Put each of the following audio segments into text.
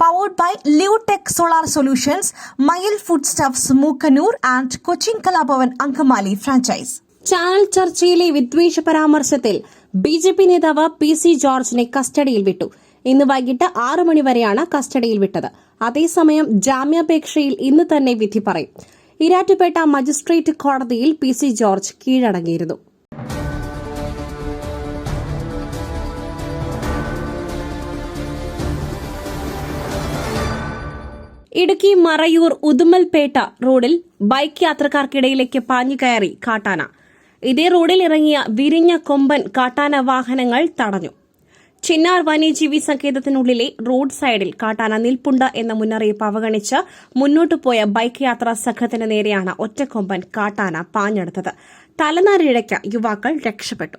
Powered by Leotech solar solutions Mayil food stuffs Mookkannoor and Cochin Kalabhavan Angamaly franchise channel ചർച്ചയിലെ വിദ്വേഷ പരാമർശത്തിൽ B J P നേതാവ് P C ജോർജിനെ കസ്റ്റഡിയിൽ വിട്ടു. ഇന്ന് വൈകിട്ട് ആറ് മണിവരെയാണ് കസ്റ്റഡിയിൽ വിട്ടത്. അതേസമയം ജാമ്യാപേക്ഷയിൽ ഇന്ന് തന്നെ വിധി പറയും. ഇരാറ്റുപേട്ട മജിസ്ട്രേറ്റ് കോടതിയിൽ പി സി ജോർജ് കീഴടങ്ങിയിരുന്നു. ഇടുക്കി മറയൂർ ഉദുമൽപേട്ട റോഡിൽ ബൈക്ക് യാത്രക്കാർക്കിടയിലേക്ക് പാഞ്ഞു കയറി കാട്ടാന. ഇതേ റോഡിൽ ഇറങ്ങിയ വിരിഞ്ഞ കൊമ്പൻ കാട്ടാന വാഹനങ്ങൾ തടഞ്ഞു. ചിന്നാർ വന്യജീവി സങ്കേതത്തിനുള്ളിലെ റോഡ് സൈഡിൽ കാട്ടാന നിൽപ്പുണ്ട് എന്ന മുന്നറിയിപ്പ് അവഗണിച്ച് മുന്നോട്ടു പോയ ബൈക്ക് യാത്രാ സംഘത്തിന് നേരെയാണ് ഒറ്റക്കൊമ്പൻ കാട്ടാന പാഞ്ഞെടുത്തത്. തലനാരിഴയ്ക്ക് യുവാക്കൾ രക്ഷപ്പെട്ടു.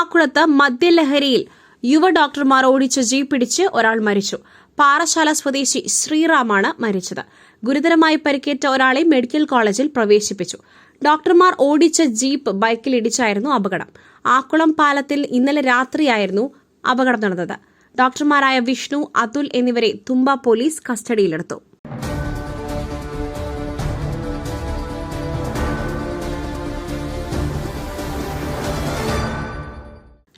മാക്കുളത്ത് മദ്യലഹരിയിൽ യുവ ഡോക്ടർമാർ ഓടിച്ച ജീപ്പ് പിടിച്ച് ഒരാൾ മരിച്ചു. പാറശാല സ്വദേശി ശ്രീറാമാണ് മരിച്ചത്. ഗുരുതരമായി പരിക്കേറ്റ ഒരാളെ മെഡിക്കൽ കോളേജിൽ പ്രവേശിപ്പിച്ചു. ഡോക്ടർമാർ ഓടിച്ച ജീപ്പ് ബൈക്കിൽ ഇടിച്ചായിരുന്നു അപകടം. ആക്കുളം പാലത്തിൽ ഇന്നലെ രാത്രിയായിരുന്നു അപകടം നടന്നത്. ഡോക്ടർമാരായ വിഷ്ണു അതുൽ എന്നിവരെ തുമ്പ പോലീസ് കസ്റ്റഡിയിലെടുത്തു.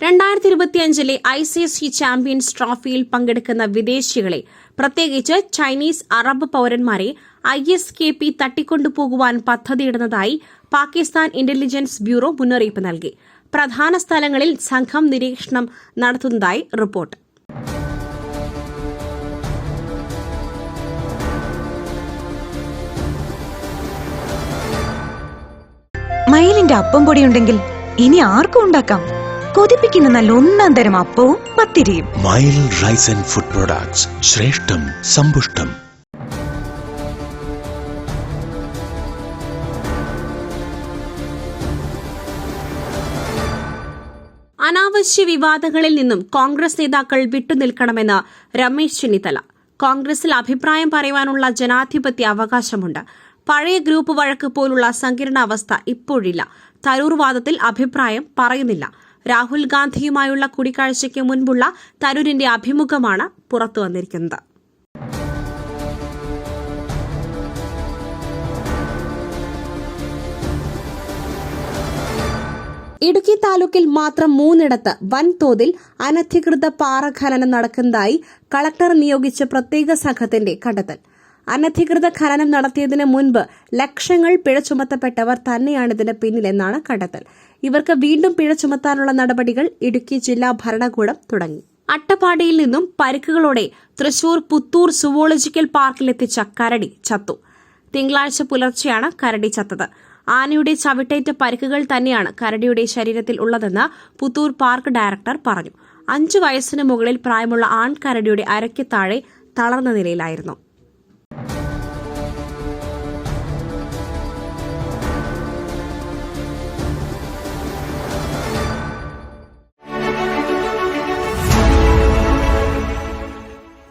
രണ്ടായിരത്തി ഇരുപത്തിയഞ്ചിലെ ഐ സി സി ചാമ്പ്യൻസ് ട്രോഫിയിൽ പങ്കെടുക്കുന്ന വിദേശികളെ പ്രത്യേകിച്ച് ചൈനീസ് അറബ് പൌരന്മാരെ ഐ എസ് കെ പി തട്ടിക്കൊണ്ടുപോകുവാൻ പദ്ധതിയിടുന്നതായി പാകിസ്ഥാൻ ഇന്റലിജൻസ് ബ്യൂറോ മുന്നറിയിപ്പ് നൽകി. പ്രധാന സ്ഥലങ്ങളിൽ സംഘം നിരീക്ഷണം നടത്തുന്നതായി റിപ്പോർട്ട്. മയിലിന്റെ അപ്പം പൊടി ഉണ്ടെങ്കിൽ ഇനി ആർക്കും ഉണ്ടാക്കാം? കൊതിപ്പിക്കുന്ന നല്ല ഒന്നാം തരം അപ്പവും പത്തിരിയും. Mayil rice and food products ശ്രേഷ്ഠം സമ്പുഷ്ടം. അനാവശ്യ വിവാദങ്ങളിൽ നിന്നും കോൺഗ്രസ് നേതാക്കൾ വിട്ടുനിൽക്കണമെന്ന് രമേശ് ചെന്നിത്തല. കോൺഗ്രസിൽ അഭിപ്രായം പറയുവാനുള്ള ജനാധിപത്യ അവകാശമുണ്ട്. പഴയ ഗ്രൂപ്പ് വഴക്ക് പോലുള്ള സങ്കീർണാവസ്ഥ ഇപ്പോഴില്ല. തരൂർവാദത്തിൽ അഭിപ്രായം പറയുന്നില്ല. രാഹുൽ ഗാന്ധിയുമായുള്ള കൂടിക്കാഴ്ചയ്ക്ക് മുൻപുള്ള തരൂരിന്റെ അഭിമുഖമാണ് പുറത്തുവന്നിരിക്കുന്നത് ഇടുക്കി താലൂക്കിൽ മാത്രം മൂന്നിടത്ത് വൻതോതിൽ അനധികൃത പാറ ഖനനം നടക്കുന്നതായി കളക്ടർ നിയോഗിച്ച പ്രത്യേക സംഘത്തിന്റെ കണ്ടെത്തൽ. അനധികൃത ഖനനം നടത്തിയതിന് മുൻപ് ലക്ഷങ്ങൾ പിഴ ചുമത്തപ്പെട്ടവർ തന്നെയാണിതിന് പിന്നിലെന്നാണ് കണ്ടെത്തൽ. ഇവർക്ക് വീണ്ടും പിഴ ചുമത്താനുള്ള നടപടികൾ ഇടുക്കി ജില്ലാ ഭരണകൂടം തുടങ്ങി. അട്ടപ്പാടിയിൽ നിന്നും പരിക്കുകളോടെ തൃശൂർ പുത്തൂർ സുവോളജിക്കൽ പാർക്കിലെത്തിച്ച കരടി ചത്തു. തിങ്കളാഴ്ച പുലർച്ചെയാണ് കരടി ചത്തത്. ആനയുടെ ചവിട്ടേറ്റ പരിക്കുകൾ തന്നെയാണ് കരടിയുടെ ശരീരത്തിൽ ഉള്ളതെന്ന് പുത്തൂർ പാർക്ക് ഡയറക്ടർ പറഞ്ഞു. അഞ്ചു വയസ്സിന് മുകളിൽ പ്രായമുള്ള ആൺ കരടിയുടെ അരയ്ക്ക് താഴെ തളർന്ന നിലയിലായിരുന്നു.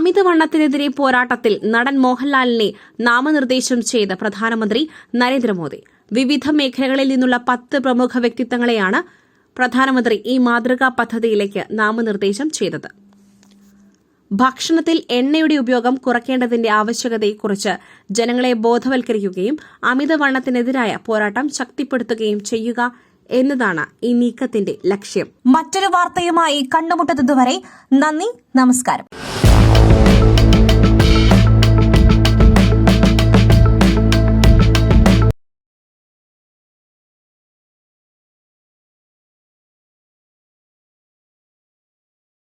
അമിതവണ്ണത്തിനെതിരെ പോരാട്ടത്തിൽ നടൻ മോഹൻലാലിനെ നാമനിർദ്ദേശം ചെയ്ത പ്രധാനമന്ത്രി നരേന്ദ്രമോദി. വിവിധ മേഖലകളിൽ നിന്നുള്ള പത്ത് പ്രമുഖ വ്യക്തിത്വങ്ങളെയാണ് പ്രധാനമന്ത്രി ഈ മാതൃകാ പദ്ധതിയിലേക്ക് നാമനിർദ്ദേശം ചെയ്തത്. ഭക്ഷണത്തിൽ എണ്ണയുടെ ഉപയോഗം കുറയ്ക്കേണ്ടതിന്റെ ആവശ്യകതയെക്കുറിച്ച് ജനങ്ങളെ ബോധവൽക്കരിക്കുകയും അമിതവണ്ണത്തിനെതിരായ പോരാട്ടം ശക്തിപ്പെടുത്തുകയും ചെയ്യുക എന്നതാണ് ഈ നീക്കത്തിന്റെ ലക്ഷ്യം. മറ്റൊരു വാർത്തയുമായി കണ്ടുമുട്ടുന്നതുവരെ നന്ദി നമസ്കാരം.